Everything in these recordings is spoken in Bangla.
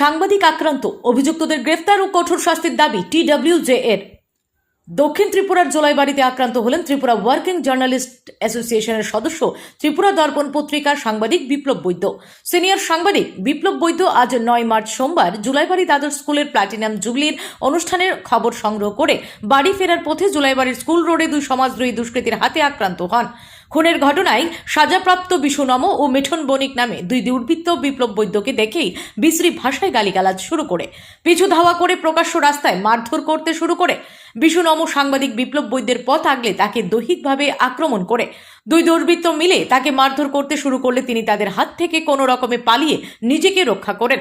সাংবাদিক আক্রান্ত। অভিযুক্তদের গ্রেফতার ও কঠোর শাস্তির দাবি টিডব্লিউজে এর দক্ষিণ ত্রিপুরার জোলাইবাড়িতে আক্রান্ত হলেন ত্রিপুরা ওয়ার্কিং জার্নালিস্ট অ্যাসোসিয়েশনের সদস্য ত্রিপুরা দর্পণ পত্রিকার সাংবাদিক বিপ্লব বৈদ্য। সিনিয়র সাংবাদিক বিপ্লব বৈদ্য আজ নয় মার্চ সোমবার জুলাইবাড়ি দ্বাদশ স্কুলের প্লাটিনাম জুবলির অনুষ্ঠানের খবর সংগ্রহ করে বাড়ি ফেরার পথে জুলাইবাড়ির স্কুল রোডে দুই সমাজদ্রোহী দুষ্কৃতীর হাতে আক্রান্ত হন। খুনের ঘটনায় সাজাপ্রাপ্ত বিশুনম ও মিঠুন বণিক নামে দুই দুর্বৃত্ত বিপ্লব বৈদ্যকে দেখেই বিশ্রী ভাষায় গালিগালাজ শুরু করে। পিছু ধাওয়া করে প্রকাশ্য রাস্তায় মারধর করতে শুরু করে। বিশুনম সাংবাদিক বিপ্লব বৈদ্যের পথ আগলে তাকে দৈহিকভাবে আক্রমণ করে। দুই দুর্বৃত্ত মিলে তাকে মারধর করতে শুরু করলে তিনি তাদের হাত থেকে কোনো রকমে পালিয়ে নিজেকে রক্ষা করেন।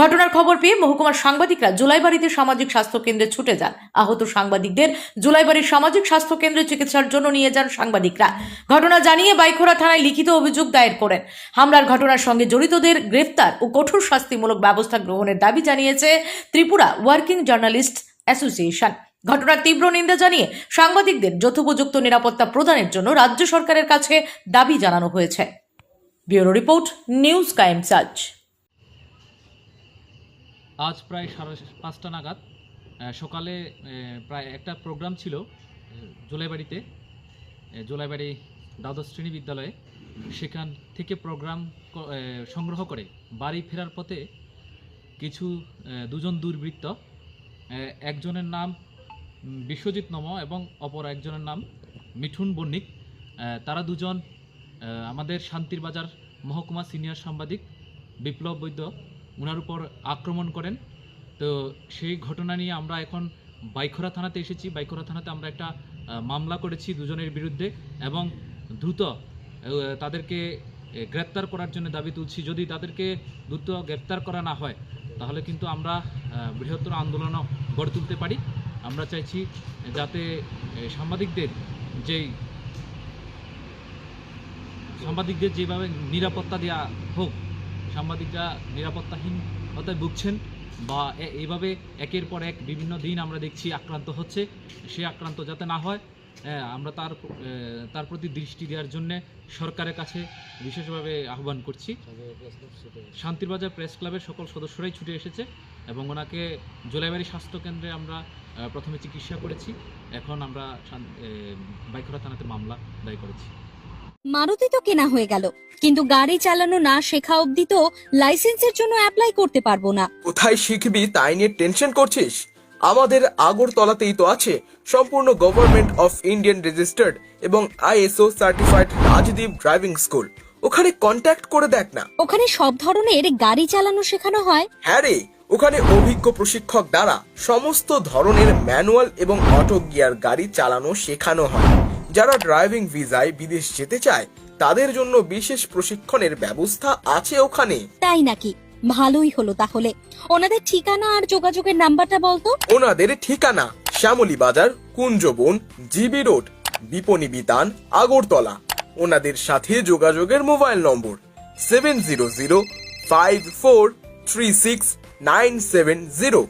ঘটনার খবর পেয়ে মহকুমার সাংবাদিকরা জুলাইবাড়িতে সামাজিক স্বাস্থ্য কেন্দ্রে ছুটে যান। আহত সাংবাদিকদের জুলাইবাড়ির সামাজিক স্বাস্থ্য কেন্দ্রে চিকিৎসার জন্য নিয়ে যান সাংবাদিকরা। ঘটনা জানিয়ে বাইখোরা থানায় লিখিত অভিযোগ দায়ের করেন। হামলার ঘটনার সঙ্গে জড়িতদের গ্রেফতার ও কঠোর শাস্তিমূলক ব্যবস্থা গ্রহণের দাবি জানিয়েছে ত্রিপুরা ওয়ার্কিং জার্নালিস্ট অ্যাসোসিয়েশন। ঘটনার তীব্র নিন্দা জানিয়ে সাংবাদিকদের যথোপযুক্ত নিরাপত্তা প্রদানের জন্য রাজ্য সরকারের কাছে দাবি জানানো হয়েছে। Bureau report, news crime search. আজ প্রায় সাড়ে পাঁচটা নাগাদ সকালে প্রায় একটা প্রোগ্রাম ছিল জোলাইবাড়িতে জোলাইবাড়ি দ্বাদশ শ্রেণি বিদ্যালয়ে। সেখান থেকে প্রোগ্রাম সংগ্রহ করে বাড়ি ফেরার পথে কিছু দুজন দুর্বৃত্ত একজনের নাম বিশ্বজিৎ নম এবং অপর একজনের নাম মিঠুন বণিক। তারা দুজন আমাদের শান্তির বাজার মহকুমা সিনিয়র সাংবাদিক বিপ্লব বৈদ্য ওনার উপর আক্রমণ করেন। তো সেই ঘটনা নিয়ে আমরা এখন বাইখরা থানাতে এসেছি। বাইখরা থানাতে আমরা একটা মামলা করেছি দুজনের বিরুদ্ধে এবং দ্রুত তাদেরকে গ্রেপ্তার করার জন্য দাবি তুলছি। যদি তাদেরকে দ্রুত গ্রেপ্তার করা না হয়, তাহলে কিন্তু আমরা বৃহত্তর আন্দোলনও গড়ে তুলতে পারি। আমরা চাইছি যাতে সাংবাদিকদের যেই, সাংবাদিকদের যেভাবে নিরাপত্তা দেওয়া হোক সাংবাদিকরা নিরাপত্তাহীন নিরাপত্তাহীনতায় ভুগছেন বা এইভাবে একের পর এক বিভিন্ন দিন আমরা দেখছি আক্রান্ত হচ্ছে। সে আক্রান্ত যাতে না হয় আমরা তার তার প্রতি দৃষ্টি দেওয়ার জন্য সরকারের কাছে বিশেষভাবে আহ্বান করছি। শান্তিরবাজার প্রেস ক্লাবের সকল সদস্যরাই ছুটে এসেছে এবং ওনাকে জোলাইবাড়ি স্বাস্থ্য কেন্দ্রে আমরা প্রথমে চিকিৎসা করেছি। এখন আমরা বাইখরা থানাতে মামলা দায় করেছি। মারুতি তো কেনা হয়ে গেল। কিন্তু গাড়ি চালানো না শেখা অবধি তো লাইসেন্সের জন্য অ্যাপ্লাই করতে পারব না। কোথায় শিখবি তাই নিয়ে টেনশন করছিস? আমাদের আগরতলাতেই তো আছে সম্পূর্ণ গভর্নমেন্ট অফ ইন্ডিয়ান রেজিস্টার্ড এবং ISO certified Rajdeep driving school ওখানে কন্ট্যাক্ট করে দেখ না। ওখানে সব ধরনের গাড়ি চালানো শেখানো হয়? হ্যাঁ রে ওখানে অভিজ্ঞ প্রশিক্ষক দ্বারা সমস্ত ধরনের ম্যানুয়াল এবং অটো গিয়ার গাড়ি চালানো শেখানো হয়। যারা ড্রাইভিং ভিসায় বিদেশ যেতে চায় তাদের জন্য বিশেষ প্রশিক্ষণের ব্যবস্থা আছে ওখানে। তাই নাকি? ভালোই হলো তাহলে। ওনাদের ঠিকানা আর যোগাযোগের নাম্বারটা বলতো? ওনাদের ঠিকানা শ্যামলী বাজার কুঞ্জবন জিবি রোড বিপণী বিতান আগরতলা। ওনাদের সাথে যোগাযোগের mobile number seven zero zero five four three six nine seven zero.